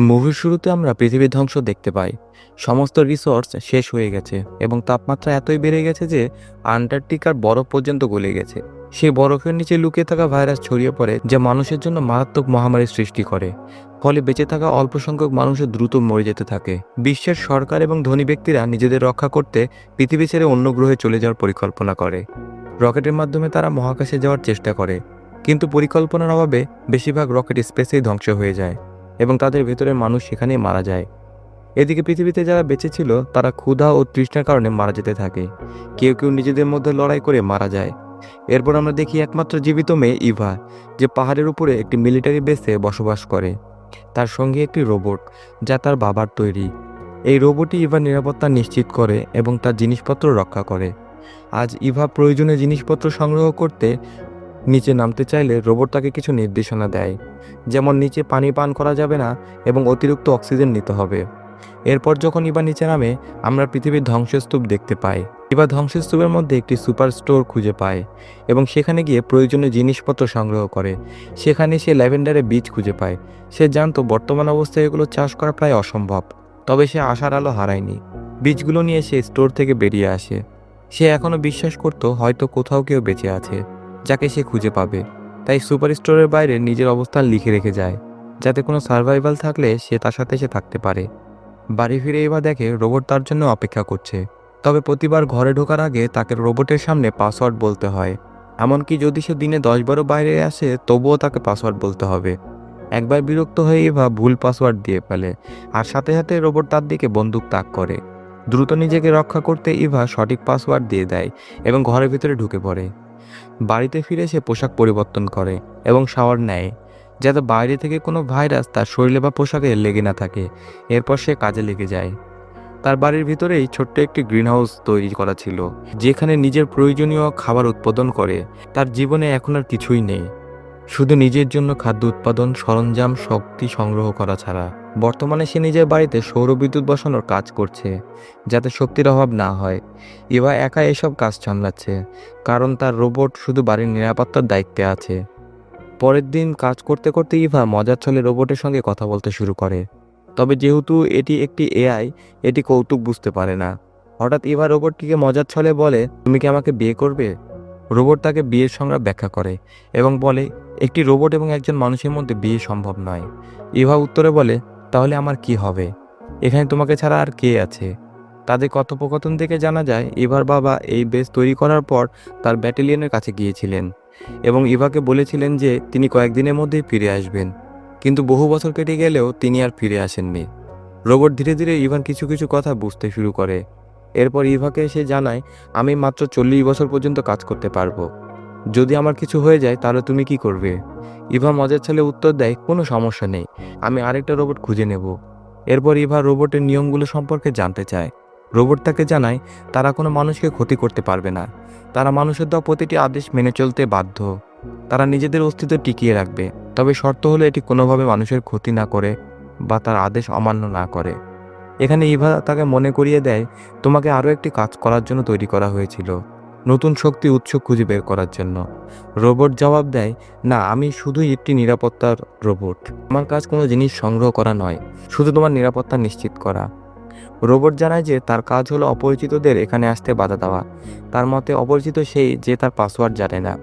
মুভির শুরুতে আমরা পৃথিবীর ধ্বংস দেখতে পাই। সমস্ত রিসোর্স শেষ হয়ে গেছে এবং তাপমাত্রা এতই বেড়ে গেছে যে আন্টার্কটিকার বরফ পর্যন্ত গলে গেছে। সেই বরফের নিচে লুকিয়ে থাকা ভাইরাস ছড়িয়ে পড়ে যা মানুষের জন্য মারাত্মক মহামারীর সৃষ্টি করে। ফলে বেঁচে থাকা অল্প সংখ্যক মানুষের দ্রুত মরে যেতে থাকে। বিশ্বের সরকার এবং ধনী ব্যক্তিরা নিজেদের রক্ষা করতে পৃথিবী ছেড়ে অন্য গ্রহে চলে যাওয়ার পরিকল্পনা করে। রকেটের মাধ্যমে তারা মহাকাশে যাওয়ার চেষ্টা করে। কিন্তু পরিকল্পনার অভাবে বেশিরভাগ রকেট স্পেসেই ধ্বংস হয়ে যায়। এবং তাদের ভেতরের মানুষ সেখানেই মারা যায়। এদিকে পৃথিবীতে যারা বেঁচে ছিল, তারা ক্ষুধা ও তৃষ্ণার কারণে মারা যেতে থাকে। কেউ কেউ নিজেদের মধ্যে লড়াই করে মারা যায়। এরপর আমরা দেখি একমাত্র জীবিত মেয়ে ইভা, যে পাহাড়ের উপরে একটি মিলিটারি বেসে বসবাস করে। তার সঙ্গে একটি রোবট, যা তার বাবার তৈরি। এই রোবটই ইভার নিরাপত্তা নিশ্চিত করে এবং তার জিনিসপত্র রক্ষা করে। আজ ইভা প্রয়োজনীয় জিনিসপত্র সংগ্রহ করতে নিচে নামতে চাইলে রোবট তাকে কিছু নির্দেশনা দেয়। যেমন নিচে পানি পান করা যাবে না এবং অতিরিক্ত অক্সিজেন নিতে হবে। এরপর যখন ইবা নিচে নামে, আমরা পৃথিবীর ধ্বংসস্তূপ দেখতে পাই। ইবা ধ্বংসস্তূপের মধ্যে একটি সুপার স্টোর খুঁজে পায় এবং সেখানে গিয়ে প্রয়োজনীয় জিনিসপত্র সংগ্রহ করে। সেখানে সে ল্যাভেন্ডারের বীজ খুঁজে পায়। সে জানতো বর্তমান অবস্থায় এগুলো চাষ করা প্রায় অসম্ভব, তবে সে আশার আলো হারায়নি। বীজগুলো নিয়ে সে স্টোর থেকে বেরিয়ে আসে। সে এখনও বিশ্বাস করতো হয়তো কোথাও কেউ বেঁচে আছে। যাকে সে খুঁজে পাবে। তাই সুপার স্টোরের বাইরে নিজের অবস্থান লিখে রেখে যায়, যাতে কোনো সার্ভাইভাল থাকলে সে তার সাথে সে থাকতে পারে। বাড়ি ফিরে এবার দেখে রোবট তার জন্য অপেক্ষা করছে। তবে প্রতিবার ঘরে ঢোকার আগে তাকে রোবটের সামনে পাসওয়ার্ড বলতে হয়। এমনকি যদি সে দিনে দশবারও বাইরে আসে, তবুও তাকে পাসওয়ার্ড বলতে হবে। একবার বিরক্ত হয়ে এভা ভুল পাসওয়ার্ড দিয়ে ফেলে, আর সাথে সাথে রোবট তার দিকে বন্দুক তাক করে। দ্রুত নিজেকে রক্ষা করতে ইভা সঠিক পাসওয়ার্ড দিয়ে দেয় এবং ঘরের ভিতরে ঢুকে পড়ে। বাড়িতে ফিরে সে পোশাক পরিবর্তন করে এবং শাওয়ার নেয়, যাতে বাইরে থেকে কোনো ভাইরাস তার শরীরে বা পোশাকে লেগে না থাকে। এরপর সে কাজে লেগে যায়। তার বাড়ির ভিতরেই ছোট্ট একটি গ্রিনহাউস তৈরি করা ছিল, যেখানে নিজের প্রয়োজনীয় খাবার উৎপাদন করে। তার জীবনে এখন আর কিছুই নেই। শুধু নিজের জন্য খাদ্য উৎপাদন, সরঞ্জাম, শক্তি সংগ্রহ করা ছাড়া। বর্তমানে সে নিজের বাড়িতে সৌরবিদ্যুৎ বসানোর কাজ করছে, যাতে শক্তির অভাব না হয়। এবার একা এসব কাজ সামলাচ্ছে, কারণ তার রোবট শুধু বাড়ির নিরাপত্তার দায়িত্বে আছে। পরের দিন কাজ করতে করতে ইভা মজার ছলে রোবটের সঙ্গে কথা বলতে শুরু করে। তবে যেহেতু এটি একটি এআই, এটি কৌতুক বুঝতে পারে না। হঠাৎ ইভা রোবটটিকে মজার ছলে বলে, তুমি কি আমাকে বিয়ে করবে? রোবট তাকে বিয়ের সংজ্ঞা ব্যাখ্যা করে এবং বলে, একটি রোবট এবং একজন মানুষের মধ্যে বিয়ে সম্ভব নয়। ইভা উত্তরে বলে তাহলে আমার কি হবে? এখানে তোমাকে ছাড়া আর কে আছে? তাদের কথোপকথন থেকে জানা যায়, ইভার বাবা এই বেস তৈরি করার পর তার ব্যাটালিয়নের কাছে গিয়েছিলেন এবং ইভাকে বলেছিলেন যে তিনি কয়েকদিনের মধ্যেই ফিরে আসবেন। কিন্তু বহু বছর কেটে গেলেও তিনি আর ফিরে আসেননি। রোবট ধীরে ধীরে ইভান কিছু কিছু কথা বুঝতে শুরু করে। এরপর ইভাকে এসে জানায়, আমি মাত্র চল্লিশ বছর পর্যন্ত কাজ করতে পারব। যদি আমার কিছু হয়ে যায়, তাহলে তুমি কি করবে? ইভা মজার ছেলে উত্তর দেয়, কোনো সমস্যা নেই, আমি আরেকটা রোবট খুঁজে নেব। এরপর ইভা রোবটের নিয়মগুলো সম্পর্কে জানতে চায়। রোবট তাকে জানায়, তারা কোনো মানুষকে ক্ষতি করতে পারবে না। তারা মানুষের দেওয়া প্রতিটি আদেশ মেনে চলতে বাধ্য। তারা নিজেদের অস্তিত্ব টিকিয়ে রাখবে, তবে শর্ত হলো এটি কোনোভাবে মানুষের ক্ষতি না করে বা তার আদেশ অমান্য না করে। এখানে ইভা তাকে মনে করিয়ে দেয়, তোমাকে আরও একটি কাজ করার জন্য তৈরি করা হয়েছিল। নতুন শক্তি উৎস খুঁজে বের করার জন্য। রোবট জবাব দেয়, না, আমি শুধুই একটি নিরাপত্তার রোবট। আমার কাজ কোনো জিনিস সংগ্রহ করা নয়, শুধু তোমার নিরাপত্তা নিশ্চিত করা। রোবট জানায় যে তার কাজ হলো অপরিচিতদের এখানে আসতে বাধা দেওয়া। তার মতে, অপরিচিত সেই যে তার পাসওয়ার্ড জানে না।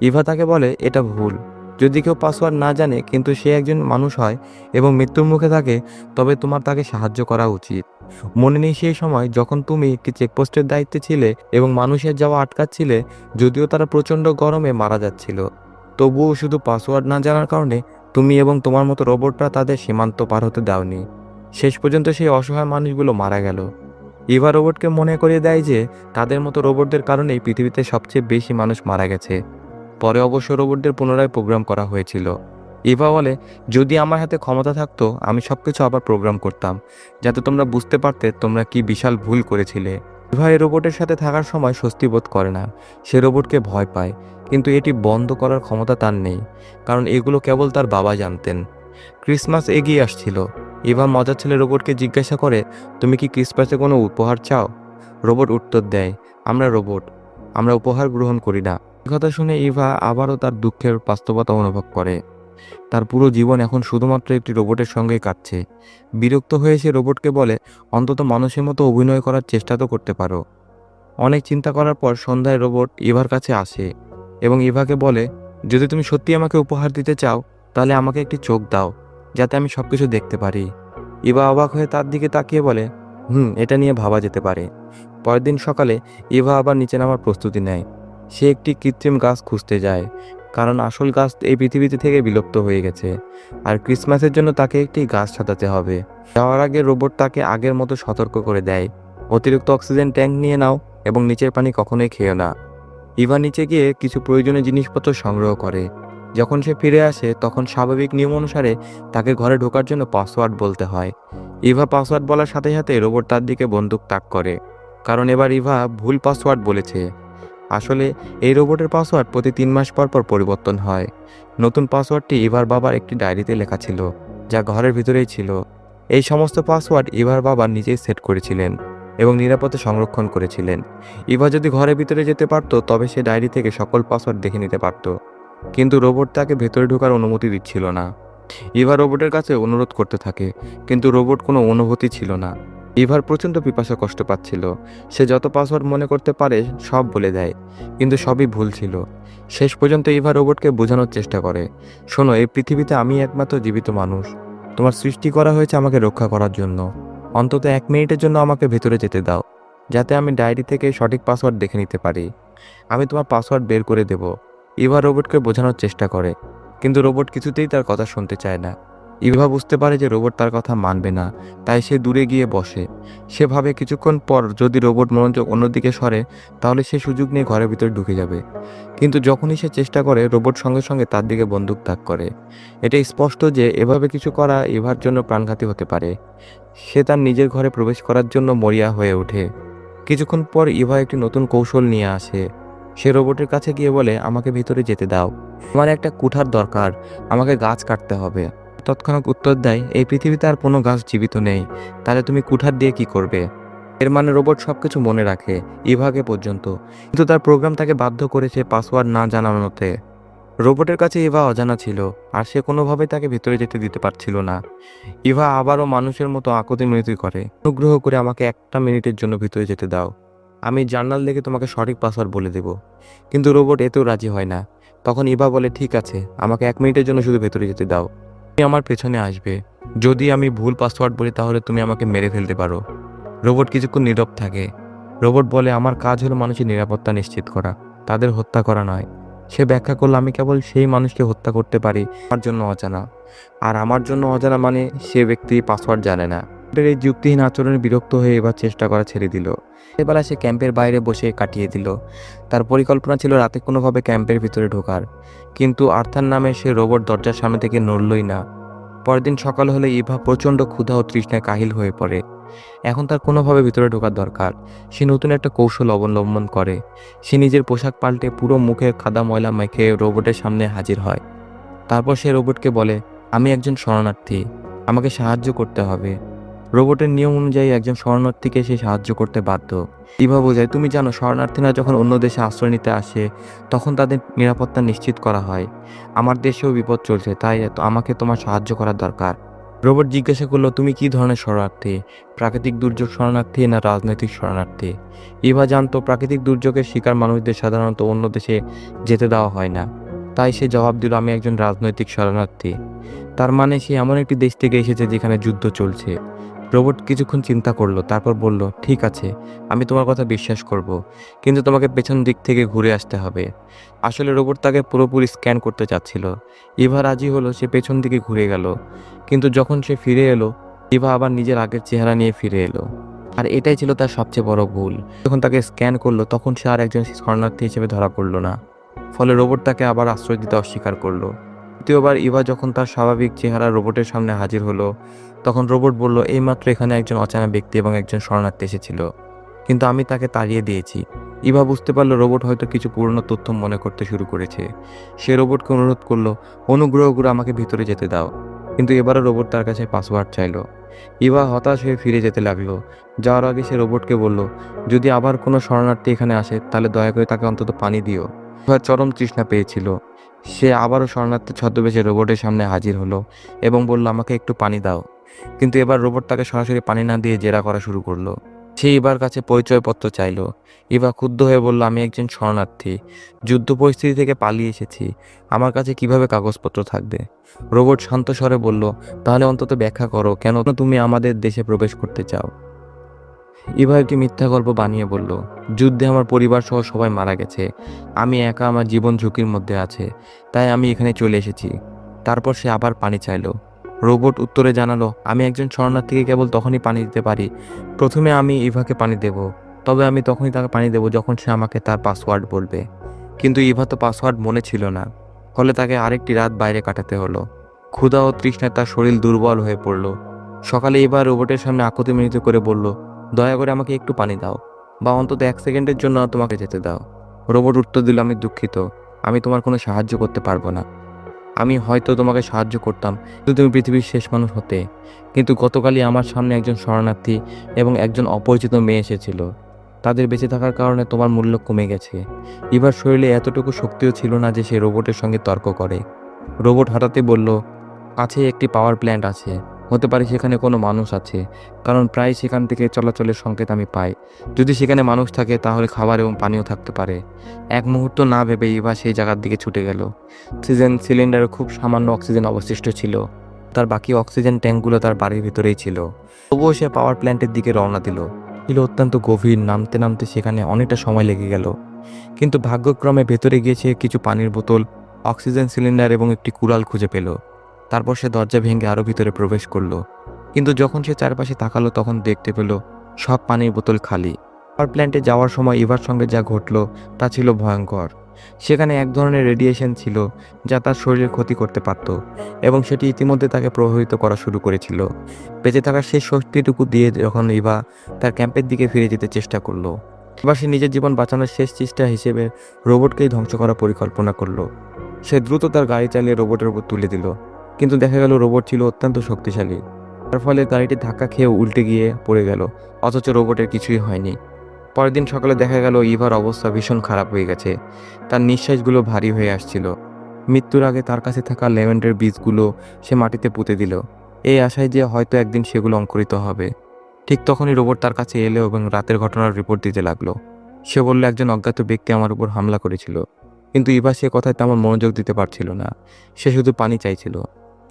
ইভা তাকে বলে, এটা ভুল। যদি কেউ পাসওয়ার্ড না জানে, কিন্তু সে একজন মানুষ হয় এবং মৃত্যুর মুখে থাকে, তবে তোমার তাকে সাহায্য করা উচিত। মনে নেই সেই সময় যখন তুমি একটি চেকপোস্টের দায়িত্বে ছিলে এবং মানুষের যাওয়া আটকাচ্ছিলে, যদিও তারা প্রচণ্ড গরমে মারা যাচ্ছিল। তবুও শুধু পাসওয়ার্ড না জানার কারণে তুমি এবং তোমার মতো রোবটরা তাদের সীমান্ত পার হতে দাওনি। শেষ পর্যন্ত সেই অসহায় মানুষগুলো মারা গেল। ইভা রোবটকে মনে করিয়ে দেয় যে তাদের মতো রোবটদের কারণেই পৃথিবীতে সবচেয়ে বেশি মানুষ মারা গেছে। পরে অবশ্য রোবটদের পুনরায় প্রোগ্রাম করা হয়েছিল। ইভা বলে, যদি আমার হাতে ক্ষমতা থাকতো, আমি সব কিছু আবার প্রোগ্রাম করতাম, যাতে তোমরা বুঝতে পারতে তোমরা কি বিশাল ভুল করেছিলে। ইভা এই রোবটের সাথে থাকার সময় স্বস্তি বোধ করে না। সে রোবটকে ভয় পায়, কিন্তু এটি বন্ধ করার ক্ষমতা তার নেই, কারণ এগুলো কেবল তার বাবা জানতেন। ক্রিসমাস এগিয়ে আসছিল। ইভা মজার ছেলে রোবটকে জিজ্ঞাসা করে, তুমি কি ক্রিসমাসে কোনো উপহার চাও? রোবট উত্তর দেয়, আমরা রোবট, আমরা উপহার গ্রহণ করি না। কথা শুনে ইভা আবারও তার দুঃখের বাস্তবতা অনুভব করে। তার পুরো জীবন এখন শুধুমাত্র একটি রোবটের সঙ্গেই কাটছে। বিরক্ত হয়ে সে রোবটকে বলে, অন্তত মানুষের মতো অভিনয় করার চেষ্টা তো করতে পারো। অনেক চিন্তা করার পর সন্ধ্যায় রোবট ইভার কাছে আসে এবং ইভাকে বলে, যদি তুমি সত্যি আমাকে উপহার দিতে চাও, তাহলে আমাকে একটি চোখ দাও, যাতে আমি সব কিছু দেখতে পারি। ইভা অবাক হয়ে তার দিকে তাকিয়ে বলে, হুম, এটা নিয়ে ভাবা যেতে পারে। পরের দিন সকালে ইভা আবার নিচে নামার প্রস্তুতি নেয়। সে একটি কৃত্রিম গাছ খুঁজতে যায়। কারণ আসল গাছ এই পৃথিবীতে থেকে বিলুপ্ত হয়ে গেছে। আর ক্রিসমাসের জন্য তাকে একটি গাছ সাজাতে হবে। যাওয়ার আগে রোবট তাকে আগের মতো সতর্ক করে দেয়। অতিরিক্ত অক্সিজেন ট্যাঙ্ক নিয়ে নাও এবং নিচের পানি কখনোই খেও না। ইভা নিচে গিয়ে কিছু প্রয়োজনীয় জিনিসপত্র সংগ্রহ করে। যখন সে ফিরে আসে, তখন স্বাভাবিক নিয়ম অনুসারে তাকে ঘরে ঢোকার জন্য পাসওয়ার্ড বলতে হয়। ইভা পাসওয়ার্ড বলার সাথে সাথে রোবট তার দিকে বন্দুক তাক করে। কারণ এবার ইভা ভুল পাসওয়ার্ড বলেছে। আসলে এই রোবটের পাসওয়ার্ড প্রতি তিন মাস পর পর পরিবর্তন হয়। নতুন পাসওয়ার্ডটি ইভার বাবার একটি ডায়েরিতে লেখা ছিল, যা ঘরের ভিতরেই ছিল। এই সমস্ত পাসওয়ার্ড ইভার বাবা নিজেই সেট করেছিলেন এবং নিরাপদে সংরক্ষণ করেছিলেন। ইভা যদি ঘরের ভিতরে যেতে পারতো, তবে সে ডায়েরি থেকে সকল পাসওয়ার্ড দেখে নিতে পারত। কিন্তু রোবট তাকে ভেতরে ঢোকার অনুমতি দিচ্ছিল না। ইভা রোবটের কাছে অনুরোধ করতে থাকে, কিন্তু রোবট কোনো অনুভূতি ছিল না। ইভার প্রচণ্ড পিপাসা কষ্ট পাচ্ছিল। সে যত পাসওয়ার্ড মনে করতে পারে, সব বলে দেয়, কিন্তু সবই ভুল ছিল। শেষ পর্যন্ত ইভা রোবটকে বোঝানোর চেষ্টা করে, শোনো, এই পৃথিবীতে আমি একমাত্র জীবিত মানুষ। তোমার সৃষ্টি করা হয়েছে আমাকে রক্ষা করার জন্য। অন্তত এক মিনিটের জন্য আমাকে ভেতরে যেতে দাও, যাতে আমি ডায়েরি থেকে সঠিক পাসওয়ার্ড দেখে নিতে পারি। আমি তোমার পাসওয়ার্ড বের করে দেব। ইভা রোবটকে বোঝানোর চেষ্টা করে, কিন্তু রোবট কিছুতেই তার কথা শুনতে চায় না। ইভা বুঝতে পারে যে রোবট তার কথা মানবে না, তাই সে দূরে গিয়ে বসে। সে ভাবে কিছুক্ষণ পর যদি রোবট মনোযোগ অন্যদিকে সরে, তাহলে সে সুযোগ নিয়ে ঘরের ভিতরে ঢুকে যাবে। কিন্তু যখনই সে চেষ্টা করে, রোবট সঙ্গে সঙ্গে তার দিকে বন্দুক তাক করে। এটা স্পষ্ট যে এভাবে কিছু করা ইভার জন্য প্রাণঘাতী হতে পারে। সে তার নিজের ঘরে প্রবেশ করার জন্য মরিয়া হয়ে ওঠে। কিছুক্ষণ পর ইভা একটি নতুন কৌশল নিয়ে আসে। সে রোবটের কাছে গিয়ে বলে, আমাকে ভিতরে যেতে দাও। আমার একটা কুঠার দরকার। আমাকে গাছ কাটতে হবে। তৎক্ষণাৎ উত্তর দেয়, এই পৃথিবীতে আর কোনো গাছ জীবিত নেই। তাহলে তুমি কুঠার দিয়ে কি করবে? এর মানে রোবট সবকিছু মনে রাখে, ইভাগে পর্যন্ত। কিন্তু তার প্রোগ্রাম তাকে বাধ্য করেছে পাসওয়ার্ড না জানানোতে। রোবটের কাছে ইভা অজানা ছিল, আর সে কোনোভাবেই তাকে ভিতরে যেতে দিতে পারছিল না। ইভা আবারও মানুষের মতো আকুতি মিনতি করে, অনুগ্রহ করে আমাকে একটা মিনিটের জন্য ভিতরে যেতে দাও। আমি জার্নাল দেখে তোমাকে সঠিক পাসওয়ার্ড বলে দেব। কিন্তু রোবট এতেও রাজি হয় না। তখন ইভা বলে, ঠিক আছে, আমাকে এক মিনিটের জন্য শুধু ভেতরে যেতে দাও। আমার পেছনে আসবে। যদি আমি ভুল পাসওয়ার্ড বলি, তাহলে তুমি আমাকে মেরে ফেলতে পারো। রোবট কিছুক্ষণ নীরব থাকে। রোবট বলে, আমার কাজ হলো মানুষের নিরাপত্তা নিশ্চিত করা। তাদের হত্যা করা নয়। সে ব্যাখ্যা করল, আমি কেবল সেই মানুষকে হত্যা করতে পারি। আমার জন্য অজানা। আর আমার জন্য অজানা মানে সে ব্যক্তি পাসওয়ার্ড জানে না। রোবটের এই যুক্তিহীন আচরণে বিরক্ত হয়ে এবার চেষ্টা করা ছেড়ে দিল। এবেলা সে ক্যাম্পের বাইরে বসে কাটিয়ে দিল। তার পরিকল্পনা ছিল রাতে কোনোভাবে ক্যাম্পের ভিতরে ঢোকার। কিন্তু আর্থার নামে সে রোবট দরজার সামনে থেকে নড়লই না। পরের দিন সকাল হলে ইভা প্রচণ্ড ক্ষুধা ও তৃষ্ণায় কাহিল হয়ে পড়ে। এখন তার কোনোভাবে ভিতরে ঢোকার দরকার। সে নতুন একটা কৌশল অবলম্বন করে। সে নিজের পোশাক পাল্টে পুরো মুখে খাদা ময়লা মেখে রোবটের সামনে হাজির হয়। তারপর সে রোবটকে বলে, আমি একজন শরণার্থী। আমাকে সাহায্য করতে হবে। রোবটের নিয়ম অনুযায়ী একজন শরণার্থীকে সে সাহায্য করতে বাধ্য। ইভা বোঝায়, তুমি জানো, শরণার্থীরা যখন অন্য দেশে আশ্রয় নিতে আসে, তখন তাদের নিরাপত্তা নিশ্চিত করা হয়। আমার দেশেও বিপদ চলছে, তাই আমাকে তোমার সাহায্য করার দরকার। রোবট জিজ্ঞাসা করল, তুমি কি ধরনের শরণার্থী? প্রাকৃতিক দুর্যোগ শরণার্থী না রাজনৈতিক শরণার্থী? ইভা জানতো, প্রাকৃতিক দুর্যোগের শিকার মানুষদের সাধারণত অন্য দেশে যেতে দেওয়া হয় না। তাই সে জবাব দিল, আমি একজন রাজনৈতিক শরণার্থী। তার মানে সে এমন একটি দেশ থেকে এসেছে যেখানে যুদ্ধ চলছে। রোবট কিছুক্ষণ চিন্তা করল, তারপর বলল, ঠিক আছে, আমি তোমার কথা বিশ্বাস করব, কিন্তু তোমাকে পেছন দিক থেকে ঘুরে আসতে হবে। আসলে রোবট তাকে পুরোপুরি স্ক্যান করতে চাচ্ছিল। ইভা রাজি হলো, সে পেছন দিকে ঘুরে গেল, কিন্তু যখন সে ফিরে এলো, ইভা আবার নিজের আগের চেহারা নিয়ে ফিরে এলো। আর এটাই ছিল তার সবচেয়ে বড় ভুল। যখন তাকে স্ক্যান করল, তখন সে আর একজন শরণার্থী হিসেবে ধরা পড়ল না। ফলে রোবট তাকে আবার আশ্রয় দিতে অস্বীকার করল। দ্বিতীয়বার ইভা যখন তার স্বাভাবিক চেহারা রোবটের সামনে হাজির হলো তখন রোবট বলল এইমাত্র এখানে একজন অচেনা ব্যক্তি এবং একজন শরণার্থী এসেছিল। কিন্তু আমি তাকে তাড়িয়ে দিয়েছি। ইভা বুঝতে পারল রোবট হয়তো কিছু পুরনো তথ্য মনে করতে শুরু করেছে। সে রোবটকে অনুরোধ করল, অনুগ্রহ করে আমাকে ভিতরে যেতে দাও। কিন্তু এবারও রোবট তার কাছে পাসওয়ার্ড চাইলো। ইভা হতাশ হয়ে ফিরে যেতে লাগল। যাওয়ার আগে সে রোবটকে বলল, যদি আবার কোনো শরণার্থী এখানে আসে, তাহলে দয়া করে তাকে অন্তত পানি দিও। ইভা চরম তৃষ্ণা পেয়েছিল। সে আবারও শরণার্থী ছদ্মবেশে রোবটের সামনে হাজির হলো এবং বলল, আমাকে একটু পানি দাও। কিন্তু এবার রোবট তাকে সরাসরি পানি না দিয়ে জেরা করা শুরু করল। সে ইবার কাছে পরিচয়পত্র চাইলো। ইভা ক্ষুব্ধ হয়ে বলল, আমি একজন শরণার্থী। যুদ্ধ পরিস্থিতি থেকে পালিয়ে এসেছি। আমার কাছে কীভাবে কাগজপত্র থাকবে? রোবট শান্ত স্বরে বলল, তাহলে অন্তত ব্যাখ্যা করো, কেন তুমি আমাদের দেশে প্রবেশ করতে চাও? ইভা একটি মিথ্যা গল্প বানিয়ে বলল, যুদ্ধে আমার পরিবার সহ সবাই মারা গেছে। আমি একা আমার জীবন ঝুঁকির মধ্যে আছে। তাই আমি এখানে চলে এসেছি। তারপর সে আবার পানি চাইলো। রোবট উত্তরে জানালো, আমি একজন শরণার্থীকে কেবল তখনই পানি দিতে পারি। প্রথমে আমি ইভাকে পানি দেব, তবে আমি তখনই তাকে পানি দেব যখন সে আমাকে তার পাসওয়ার্ড বলবে। কিন্তু ইভা তো পাসওয়ার্ড মনে ছিল না, ফলে তাকে আরেকটি রাত বাইরে কাটাতে হলো। ক্ষুধা ও তৃষ্ণায় তার শরীর দুর্বল হয়ে পড়ল। সকালে এবার রোবটের সামনে আকুতি মিনিত করে বলল, দয়া করে আমাকে একটু পানি দাও, বা অন্তত এক সেকেন্ডের জন্য তোমাকে যেতে দাও। রোবট উত্তর দিল, আমি দুঃখিত, আমি তোমার কোনো সাহায্য করতে পারব না। আমি হয়তো তোমাকে সাহায্য করতাম, কিন্তু তুমি পৃথিবীর শেষ মানুষ হতে। কিন্তু গতকালই আমার সামনে একজন শরণার্থী এবং একজন অপরিচিত মেয়ে এসেছিল। তাদের বেঁচে থাকার কারণে তোমার মূল্য কমে গেছে। এবার শরীরে এতটুকু শক্তিও ছিল না যে সে রোবটের সঙ্গে তর্ক করে। রোবট হঠাৎই বলল, কাছে একটি পাওয়ার প্ল্যান্ট আছে। হতে পারে সেখানে কোনো মানুষ আছে, কারণ প্রায় সেখান থেকে চলাচলের সংকেত আমি পাই। যদি সেখানে মানুষ থাকে, তাহলে খাবার এবং পানিও থাকতে পারে। এক মুহূর্ত না ভেবে ইভা সেই জায়গার দিকে ছুটে গেল। অক্সিজেন সিলিন্ডারে খুব সামান্য অক্সিজেন অবশিষ্ট ছিল। তার বাকি অক্সিজেন ট্যাঙ্কগুলো তার বাড়ির ভিতরেই ছিল। তবুও সে পাওয়ার প্ল্যান্টের দিকে রওনা দিল। ছিল অত্যন্ত গভীর, নামতে নামতে সেখানে অনেকটা সময় লেগে গেল। কিন্তু ভাগ্যক্রমে ভেতরে গিয়েছে কিছু পানির বোতল, অক্সিজেন সিলিন্ডার এবং একটি কুড়াল খুঁজে পেল। তারপর সে দরজা ভেঙে আরও ভিতরে প্রবেশ করল। কিন্তু যখন সে চারপাশে তাকালো, তখন দেখতে পেল সব পানির বোতল খালি। পাওয়ার প্ল্যান্টে যাওয়ার সময় ইভার সঙ্গে যা ঘটলো, তা ছিল ভয়ঙ্কর। সেখানে এক ধরনের রেডিয়েশন ছিল, যা তার শরীরের ক্ষতি করতে পারত এবং সেটি ইতিমধ্যে তাকে প্রভাবিত করা শুরু করেছিল। বেঁচে থাকার সেই শক্তিটুকু দিয়ে যখন ইভা তার ক্যাম্পের দিকে ফিরে যেতে চেষ্টা করল, এবার সে নিজের জীবন বাঁচানোর শেষ চেষ্টা হিসেবে রোবটকেই ধ্বংস করার পরিকল্পনা করল। সে দ্রুত তার গাড়ি চালিয়ে রোবটের উপর তুলে দিল। কিন্তু দেখা গেল রোবট ছিল অত্যন্ত শক্তিশালী। তার ফলে গাড়িটি ধাক্কা খেয়ে উল্টে গিয়ে পড়ে গেল, অথচ রোবটের কিছুই হয়নি। পরের দিন সকালে দেখা গেল ইভার অবস্থা ভীষণ খারাপ হয়ে গেছে। তার নিঃশ্বাসগুলো ভারী হয়ে আসছিল। মৃত্যুর আগে তার কাছে থাকা লেভেন্ডের বীজগুলো সে মাটিতে পুঁতে দিল। এই আশায় যে হয়তো একদিন সেগুলো অঙ্কুরিত হবে। ঠিক তখনই রোবট তার কাছে এলো এবং রাতের ঘটনার রিপোর্ট দিতে লাগল। সে বলল, একজন অজ্ঞাত ব্যক্তি আমার উপর হামলা করেছিল। কিন্তু ইভা সে কথায় তেমন মনোযোগ দিতে পারছিল না। সে শুধু পানি চাইছিল।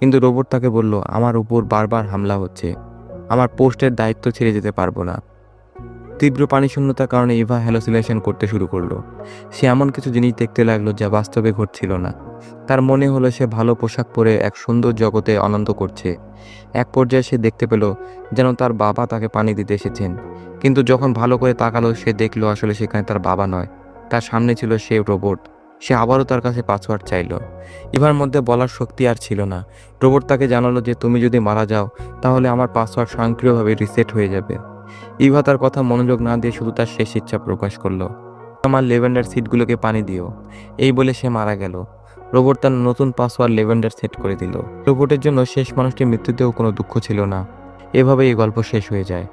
কিন্তু রোবট তাকে বলল, আমার উপর বারবার হামলা হচ্ছে। আমার পোস্টের দায়িত্ব ছেড়ে যেতে পারব না। তীব্র পানিশূন্যতার কারণে ইভা হ্যালোসিলেশন করতে শুরু করল। সে এমন কিছু জিনিস দেখতে লাগল যা বাস্তবে ঘটছিল না। তার মনে হলো সে ভালো পোশাক পরে এক সুন্দর জগতে আনন্দ করছে। এক পর্যায়ে সে দেখতে পেল যেন তার বাবা তাকে পানি দিতে এসেছেন। কিন্তু যখন ভালো করে তাকালো, সে দেখল আসলে সেখানে তার বাবা নয়। তার সামনে ছিল সে রোবট। সে আবারও তার কাছে পাসওয়ার্ড চাইলো। ইভার মধ্যে বলার শক্তি আর ছিল না। রোবট তাকে জানালো যে, তুমি যদি মারা যাও, তাহলে আমার পাসওয়ার্ড স্বয়ংক্রিয়ভাবে রিসেট হয়ে যাবে। ইভা তার কথা মনোযোগ না দিয়ে শুধু তার শেষ ইচ্ছা প্রকাশ করল। আমার লেভেন্ডার সিটগুলোকে পানি দিও। এই বলে সে মারা গেল। রোবট তার নতুন পাসওয়ার্ড লেভেন্ডার সেট করে দিল। রোবটের জন্য শেষ মানুষটির মৃত্যুতেও কোনো দুঃখ ছিল না। এভাবে এই গল্প শেষ হয়ে যায়।